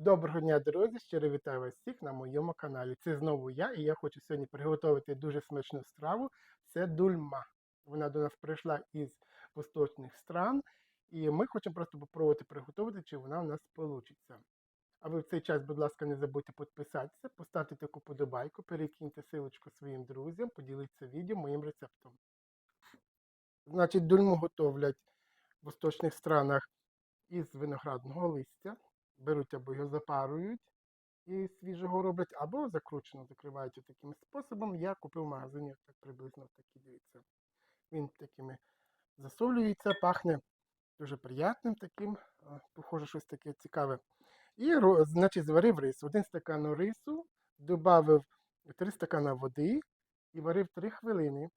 Доброго дня, друзі! Щиро вітаю вас всіх на моєму каналі. Це знову я, і я хочу сьогодні приготувати дуже смачну страву. Це дульма. Вона до нас прийшла із восточних стран, і ми хочемо просто попробувати приготувати, чи вона у нас вийде. А ви в цей час, будь ласка, не забудьте підписатися, поставте таку подобайку, перекиньте силочку своїм друзям, поділіться відео моїм рецептом. Значить, дульму готовлять в восточних странах із виноградного листя беруть або його запарують і свіжого роблять, або закручено закривають таким способом. Я купив в магазині так приблизно такі дивіться. Він такими засолюється, пахне дуже приятним таким, похоже, щось таке цікаве. І значить, зварив рис. Один стакан рису, додав 3 стакана води і варив 3 хвилини.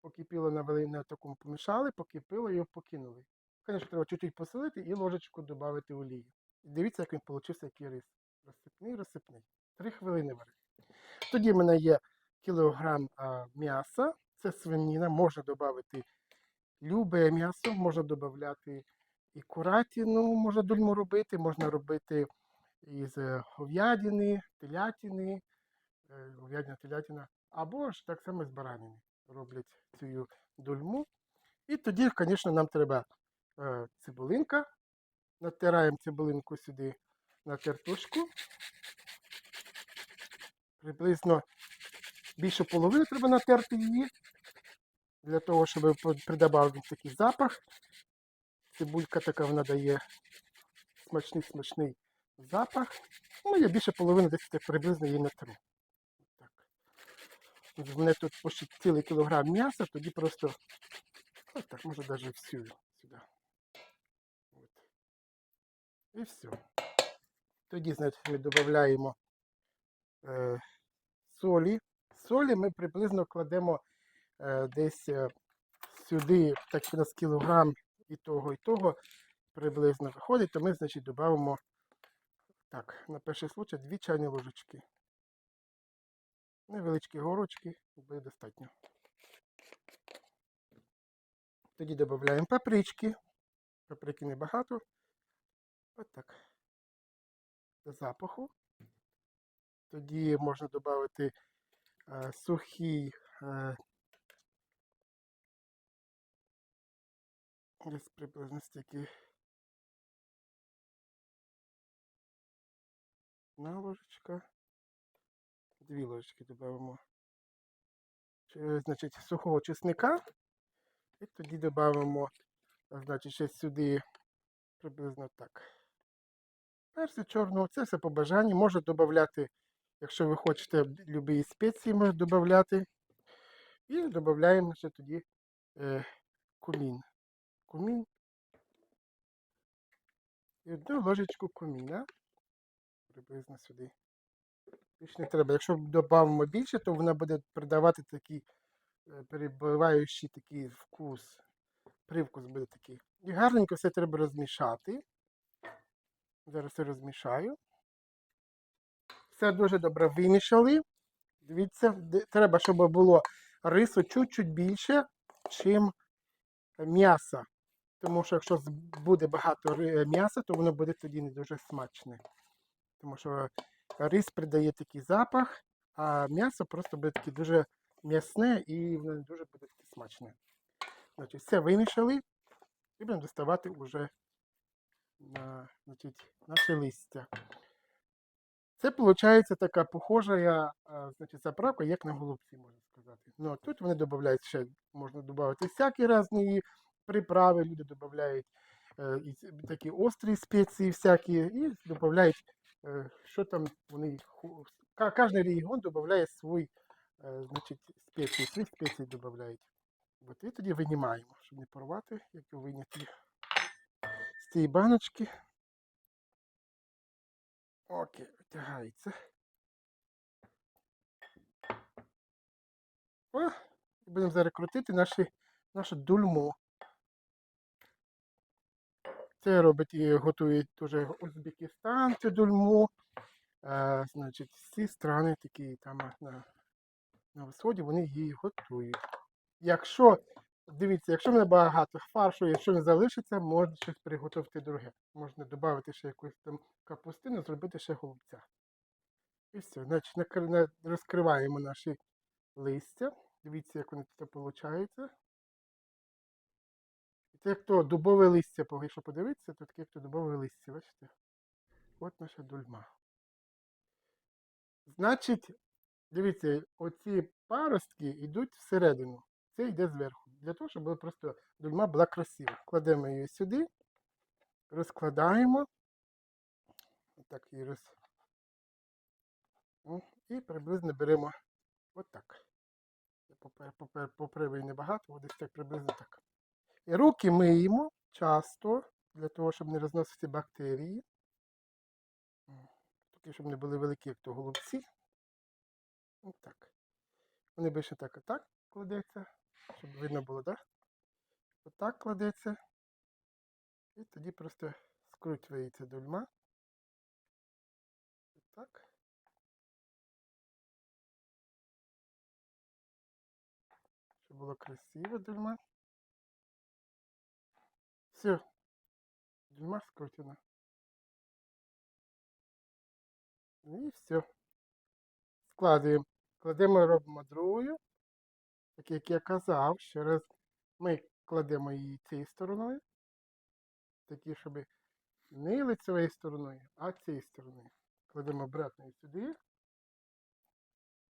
Покипіло на на такому помішали, покипіло і покинули. Звісно, треба чуть-чуть посолити і ложечку додати олії. Дивіться, як він получився, який рис. Розсипний, розсипний. Три хвилини варив. Тоді в мене є кілограм а, м'яса, це свинина, можна додати любе м'ясо, можна додати і куратину, можна дульму робити, можна робити із е, говядини, телятини, е, говядина, телятина, або ж так само з баранини роблять цю дульму. І тоді, звісно, нам треба е, цибулинка. Натираємо цибулинку сюди на тертушку. Приблизно більше половини треба натерти її, для того, щоб придавав такий запах. Цибулька така вона дає смачний смачний запах. Ну, я більше половини десь так приблизно її натру. Так. У мене тут цілий кілограм м'яса, тоді просто ось так, може навіть всю І все. Тоді, значить, ми додаємо е, солі. Солі ми приблизно кладемо е, десь е, сюди, так нас кілограм і того, і того приблизно виходить, то ми, значить, додамо так, на перший случай 2 чайні ложечки. Невеличкі горочки, буде достатньо. Тоді додаємо папрички. Паприки небагато. Ось так. До запаху. Тоді можна додати е, сухий е, десь приблизно стільки одна ложечка. Дві ложечки додамо. Значить, сухого чесника. І тоді додамо, значить, ще сюди приблизно так. Перси чорного, це все по бажанню. Можна додати, якщо ви хочете любі спеції, можна додати. І додаємо ще тоді е, кумін. Кумін. І одну ложечку куміна. Приблизно сюди. Більше не треба. Якщо додамо більше, то вона буде придавати такий е, перебиваючий такий вкус. Привкус буде такий. І гарненько все треба розмішати. Зараз розмішаю. Все дуже добре вимішали. Дивіться, треба, щоб було рису чуть-чуть більше, чим м'яса. Тому що якщо буде багато ри- м'яса, то воно буде тоді не дуже смачне. Тому що рис придає такий запах, а м'ясо просто буде таке дуже м'ясне і воно не дуже буде таке смачне. Значить, все вимішали і будемо доставати вже на, значить, наше листя. Це виходить така похожа значить, заправка, як на голубці, можна сказати. Ну, тут вони додають ще, можна додати всякі різні приправи, люди додають е, і такі острі спеції всякі, і додають, е, що там вони, кожен регіон додає свій, е, значить, спеції, свої спеції додають. От, і тоді винімаємо, щоб не порвати, як виняти цієї баночки. Окей, витягається. О, і будемо зараз крутити наші, нашу дульму. Це робить і готують дуже Узбекистан, цю дульму. А, значить, всі страни такі там на, на сході, вони її готують. Якщо Дивіться, якщо не багато фаршу, якщо не залишиться, можна щось приготувати друге. Можна додати ще якусь там капустину, зробити ще голубця. І все. Значить, розкриваємо наші листя. Дивіться, як вони тут виходить. Це як то дубове листя, якщо подивитися, то таке як то дубове листя, бачите? От наша дульма. Значить, дивіться, оці паростки йдуть всередину. Це йде зверху. Для того, щоб просто дульма була красива. Кладемо її сюди, розкладаємо. Отак її роз... І приблизно беремо отак. Попривий небагато, бо десь так приблизно так. І руки миємо часто, для того, щоб не розносити бактерії. Такі, щоб не були великі, як то голубці. Отак. Вони більше так отак кладеться, щоб видно було, так? Отак кладеться. І тоді просто скручується дульма. Так. Щоб було красиво дульма. Все. Дюйма скручена. І все. Складуємо. Кладемо, робимо другою. Так як я казав, ще раз ми кладемо її цією стороною. Такі, щоб не лицевою стороною, а цією стороною. Кладемо обратно сюди.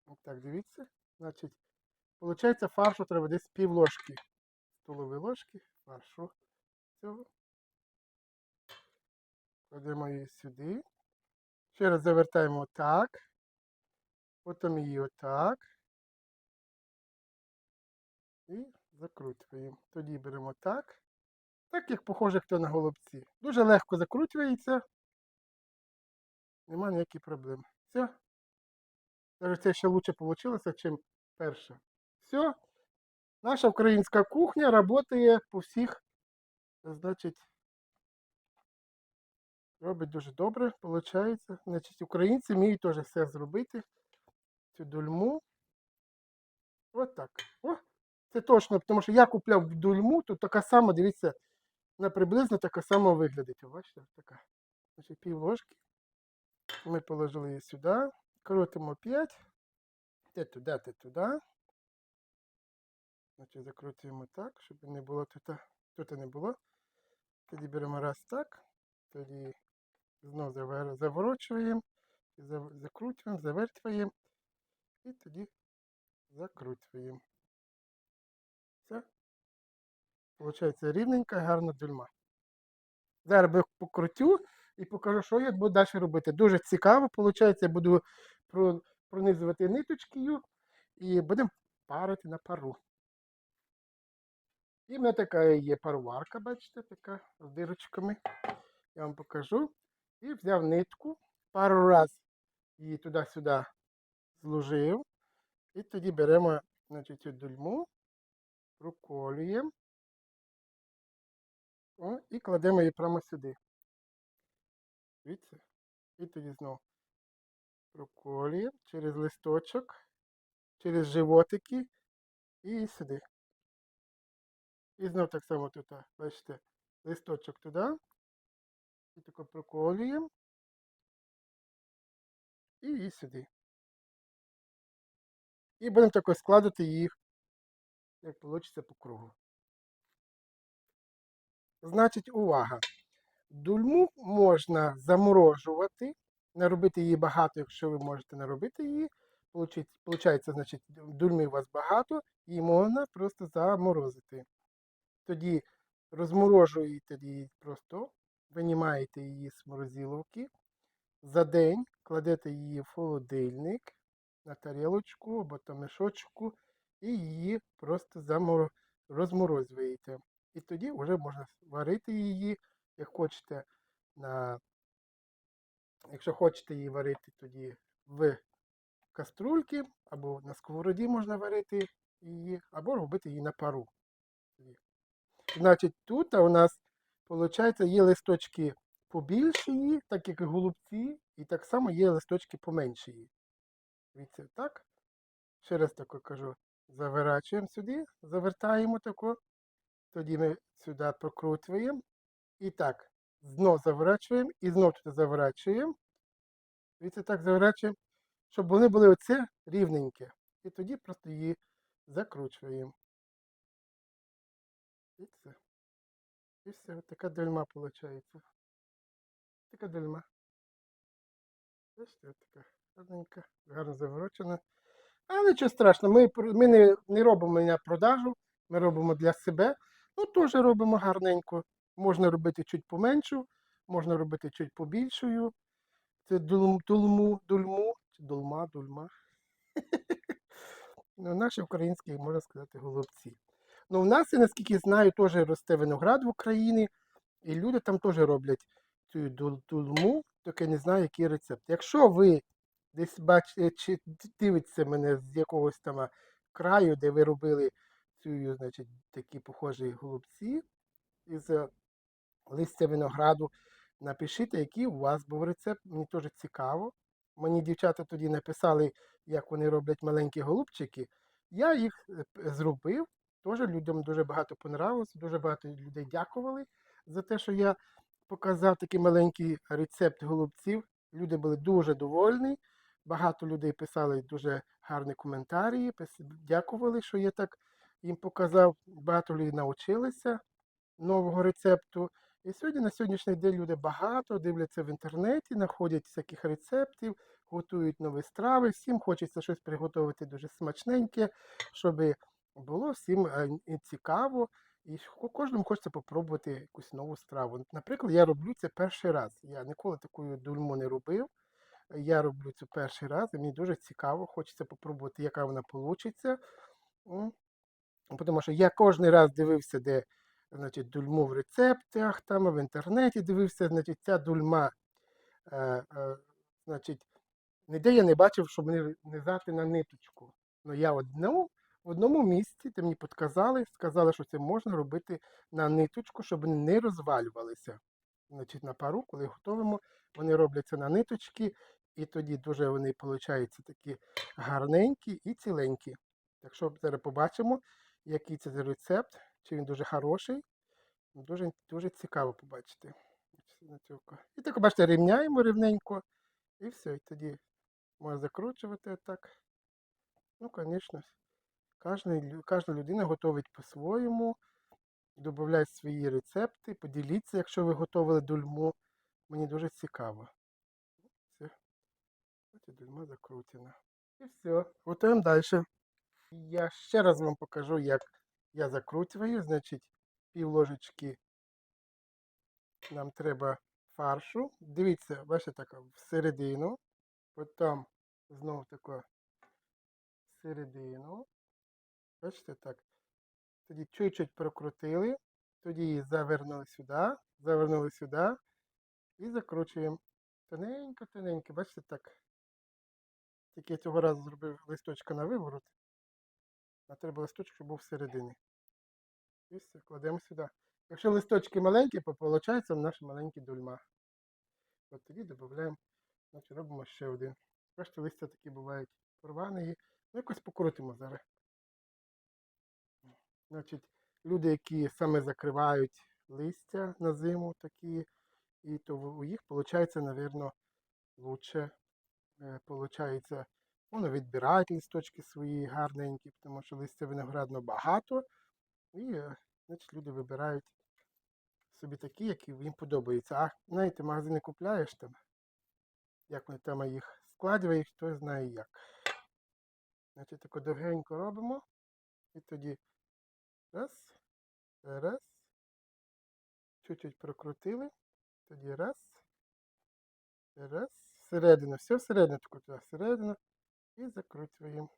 Ось так, дивіться. Значить, виходить, фаршу треба десь пів ложки. Столової ложки фаршу цього. Кладемо її сюди. Ще раз завертаємо отак. Потім її отак. І закручуємо. Тоді беремо так. Так як похоже, хто на голубці. Дуже легко закручується. Нема ніяких проблем. Все. Навіть це ще краще вийшло, ніж перше. Все. Наша українська кухня працює по всіх, значить, робить дуже добре, виходить. Значить, українці вміють теж все зробити. Цю дульму. От так. О, це точно, тому що я купляв дульму, тут така сама, дивіться, вона приблизно така сама виглядить. Бачите, така. Значить, пів ложки. Ми положили її сюди. Крутимо 5. Те туди, те туди. Значить, закрутуємо так, щоб не було тут, тут не було. Тоді беремо раз так. Тоді знову заворочуємо, зав- закручуємо, завертуємо. І тоді закручуємо. Получається рівненька, гарна дюльма. Зараз я покрутю і покажу, що я буду далі робити. Дуже цікаво, виходить, я буду пронизувати ниточкою і будемо парити на пару. І в мене така є пароварка, бачите, така з дирочками. Я вам покажу. І взяв нитку, пару раз її туди-сюди зложив. І тоді беремо значить, цю дульму, проколюємо о, і кладемо її прямо сюди. Дивіться? І тоді знову проколюємо через листочок, через животики і сюди. І знов так само тут, бачите, листочок туди. І тако проколюємо. І сюди. І будемо тако складати їх, як вийде по кругу. Значить, увага. Дульму можна заморожувати, наробити її багато, якщо ви можете наробити її. Получається, значить, дульми у вас багато, її можна просто заморозити. Тоді розморожуєте її просто, винімаєте її з морозиловки. За день кладете її в холодильник на тарілочку або там мішочку і її просто замор... І тоді вже можна варити її, як хочете, на... якщо хочете її варити тоді в каструльки, або на сковороді можна варити її, або робити її на пару. Значить, тут у нас, виходить, є листочки побільші, так як і голубці, і так само є листочки поменші. Дивіться, так? Ще раз таке кажу. заворачуємо сюди, завертаємо тако. Тоді ми сюди прокручуємо. І так, знов заворачуємо і знов туди заворачуємо. І так заворачуємо, щоб вони були оце рівненькі. І тоді просто її закручуємо. І все. І все, така дольма виходить. Така дольма. От така гарненька, гарно заворочена. Але нічого страшного, ми, ми не, не робимо продажу, ми робимо для себе. Ну, теж робимо гарненько. Можна робити чуть поменшу, можна робити чуть побільшою. Це дульму, чи дулма, дульма. Ну, наші українські, можна сказати, голубці. Ну, в нас, я наскільки знаю, теж росте виноград в Україні, і люди там теж роблять цю дул- дулму, тільки не знаю, який рецепт. Якщо ви десь бачите, чи дивитеся мене з якогось там краю, де ви робили цю, значить, такі похожі голубці із е, листя винограду, напишіть, який у вас був рецепт. Мені теж цікаво. Мені дівчата тоді написали, як вони роблять маленькі голубчики. Я їх е, зробив. Теж людям дуже багато понравилось, дуже багато людей дякували за те, що я показав такий маленький рецепт голубців. Люди були дуже довольні. Багато людей писали дуже гарні коментарі, дякували, що я так їм показав. Багато людей навчилися нового рецепту. І сьогодні на сьогоднішній день люди багато дивляться в інтернеті, знаходять всяких рецептів, готують нові страви. Всім хочеться щось приготувати дуже смачненьке, щоб було всім е, цікаво. І кожному хочеться попробувати якусь нову страву. Наприклад, я роблю це перший раз. Я ніколи таку дульму не робив. Я роблю це перший раз, і мені дуже цікаво, хочеться попробувати, яка вона вийде. Тому що я кожен раз дивився, де значить, дульму в рецептах, там в інтернеті дивився, значить, ця дульма, е, е, значить, ніде я не бачив, щоб не низати на ниточку. Ну я одну, в одному місці, де мені підказали, сказали, що це можна робити на ниточку, щоб не розвалювалися. Значить, на пару, коли готуємо, вони робляться на ниточки, і тоді дуже вони получаються такі гарненькі і ціленькі. Так що зараз побачимо, який це рецепт, чи він дуже хороший. Дуже, дуже цікаво побачити. І так, бачите, рівняємо рівненько. І все. І тоді можна закручувати так. Ну, звісно, кожна, людина готовить по-своєму, додає свої рецепти, поділіться, якщо ви готували дульму. Мені дуже цікаво. Все. Дульма закручена. І все. Готуємо далі. Я ще раз вам покажу, як я закручую. Значить, пів ложечки нам треба фаршу. Дивіться, бачите, так всередину. Потім знову тако всередину. Бачите так. Тоді чуть-чуть прокрутили. Тоді її завернули сюди, завернули сюди і закручуємо. Тоненько, тоненько, бачите так. Тільки я цього разу зробив листочка на виворот. А треба листочок, щоб був всередині. І все, кладемо сюди. Якщо листочки маленькі, то виходить наш маленький дульма. От тоді додаємо, значить робимо ще один. Бачите, листя такі бувають порвані. Ну, якось покрутимо зараз. Значить, люди, які саме закривають листя на зиму такі, і то у їх виходить, мабуть, лучше е, получається, вони відбирають листочки свої гарненькі, тому що листя виноградно багато. І, е, значить, люди вибирають собі такі, які їм подобаються. А знаєте, магазини купляєш там, як вони там їх складують, хто знає як. Значить, тако довгенько робимо. І тоді раз, раз. Чуть-чуть прокрутили. Тоді раз. Раз. Всередину. Все всередину таку туди всередину. І закручуємо.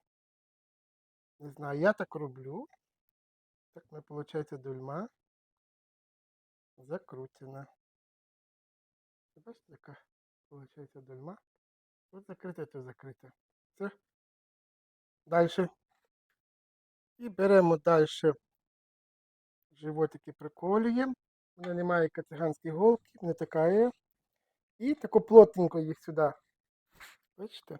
Не знаю, я так роблю. Так мене виходить дульма. Закручена. Бачите, яка виходить дульма. Тут закрите, то закрите. Все. Далі. І беремо далі животики приколюємо. Вона не має циганських голки, не така є. І тако плотненько їх сюди. Бачите?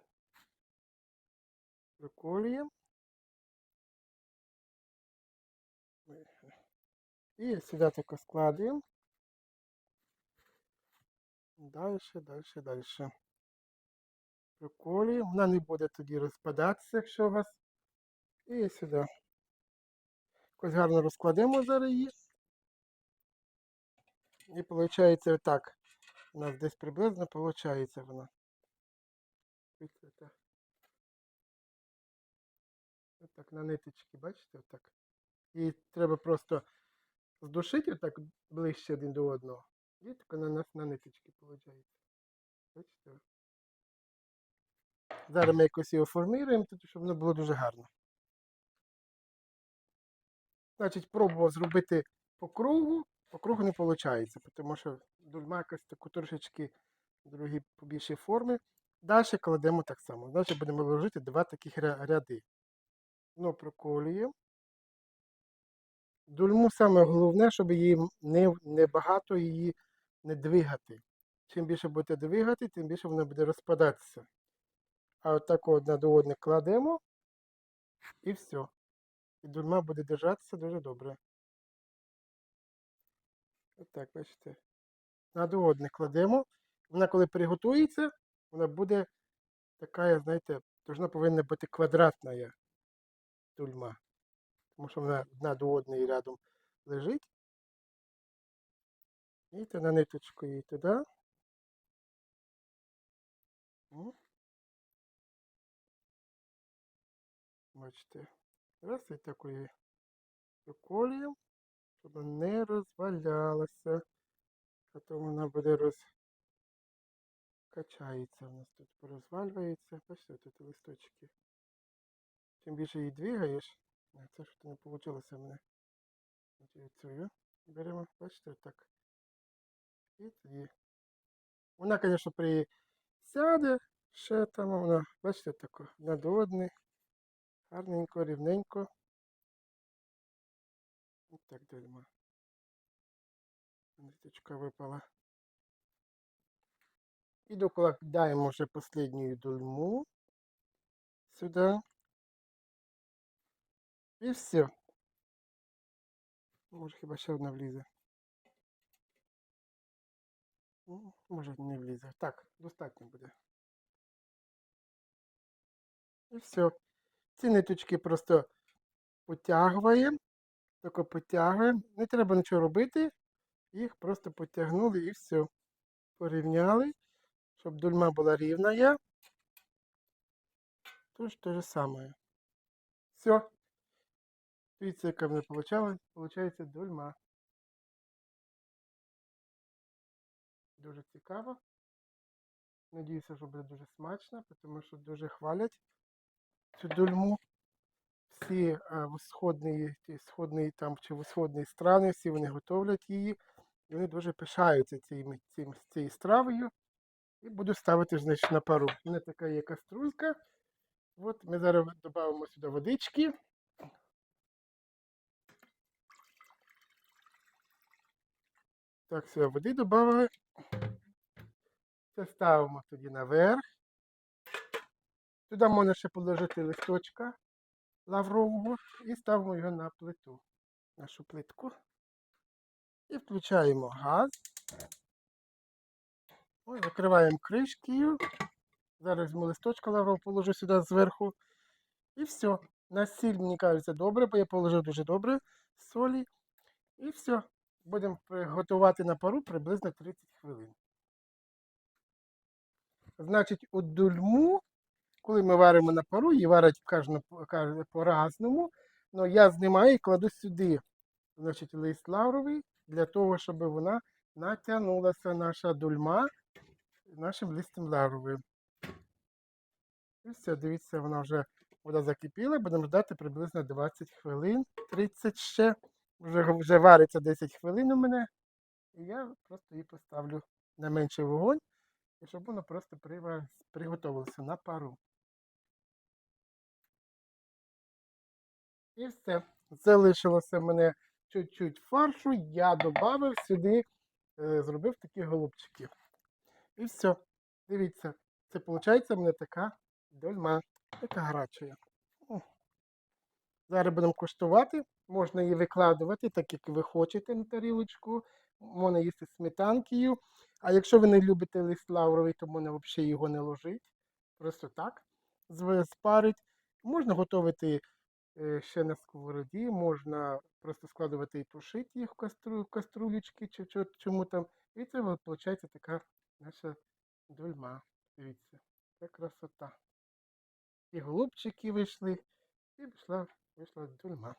приколюємо. І сюди тако складуємо. Далі, далі, далі. Приколюємо. Вона не буде тоді розпадатися, якщо у вас. І сюди. Ось гарно розкладемо зараз її. І виходить отак. У нас десь приблизно виходить вона. Отак на ниточки, бачите, отак. І треба просто здушити отак ближче один до одного. І так на нас на ниточки виходить. Бачите? Зараз ми якось його формуємо, щоб воно було дуже гарно. Значить, пробував зробити по кругу, по кругу не виходить, тому що дульма якась таку трошечки другі побільші форми. Далі кладемо так само. Далі будемо ложити два таких ряди. Ну, проколюємо. Дульму саме головне, щоб її не, не багато її не двигати. Чим більше будете двигати, тим більше вона буде розпадатися. А отак одна до одне кладемо і все. І дульма буде держатися дуже добре. Отак, бачите. На до одне кладемо. Вона коли приготується, вона буде така, знаєте, вона повинна бути квадратна тульма. Тому що вона одна до одної рядом лежить. І ти на ниточку її туди. Бачите. Раз і такої приколюємо, щоб вона не розвалялася. То вона буде роз... качається у нас тут, порозвалюється. Бачите, тут листочки. Чим більше її двигаєш, а це що не вийшло в мене. Цю беремо, бачите, так. І тоді. Вона, звісно, присяде, ще там вона, бачите, тако, одної. Гарненько, рівненько. Ось так дольма. Ниточка випала. І докладаємо вже останню дольму сюди. І все. Може хіба ще одна влізе. Може не влізе. Так, достатньо буде. І все. Ці ниточки просто потягуємо. Тільки потягуємо. Не треба нічого робити. Їх просто потягнули і все. Порівняли, щоб дульма була рівна. Тож те же саме. Все. Дивіться, яка в мене вийшла. Получається. Дуже цікаво. Надіюся, що буде дуже смачно, тому що дуже хвалять цю дульму. Всі е, сходні, сходні там чи сходні страни, всі вони готовлять її. І вони дуже пишаються цим, цим, цією стравою. І буду ставити значить, на пару. У мене така є каструлька. От ми зараз додамо сюди водички. Так, сюди води додали. Це ставимо тоді наверх. Туди можна ще положити листочка лаврового і ставимо його на плиту, нашу плитку. І включаємо газ. Ось, закриваємо кришкою. Зараз візьму листочка лаврового, положу сюди зверху. І все. На сіль, мені кажеться, добре, бо я положив дуже добре солі. І все. Будемо готувати на пару приблизно 30 хвилин. Значить, у дульму, коли ми варимо на пару, її варять по-разному. але я знімаю і кладу сюди значить, лист лавровий для того, щоб вона натягнулася наша дульма нашим листом лавровим. І все, дивіться, вона вже вода закипіла, будемо ждати приблизно 20 хвилин, 30 ще. Вже, вже вариться 10 хвилин у мене. І я просто її поставлю на менший вогонь, і щоб воно просто приготувалося на пару. І все. Залишилося в мене чуть-чуть фаршу, я додав сюди, е, зробив такі голубчики. І все. Дивіться, це виходить в мене така дольма, така гаряча. Зараз будемо куштувати. Можна її викладувати, так як ви хочете на тарілочку. Можна їсти сметанкою. А якщо ви не любите лист лавровий, то можна взагалі його не ложити. Просто так спарить. Можна готувати е, ще на сковороді, можна просто складувати і тушити їх в кастру, каструлечки, чи чо- чому там. І це виходить така наша дольма. Дивіться, це красота. І голубчики вийшли, і пішла, вийшла дольма.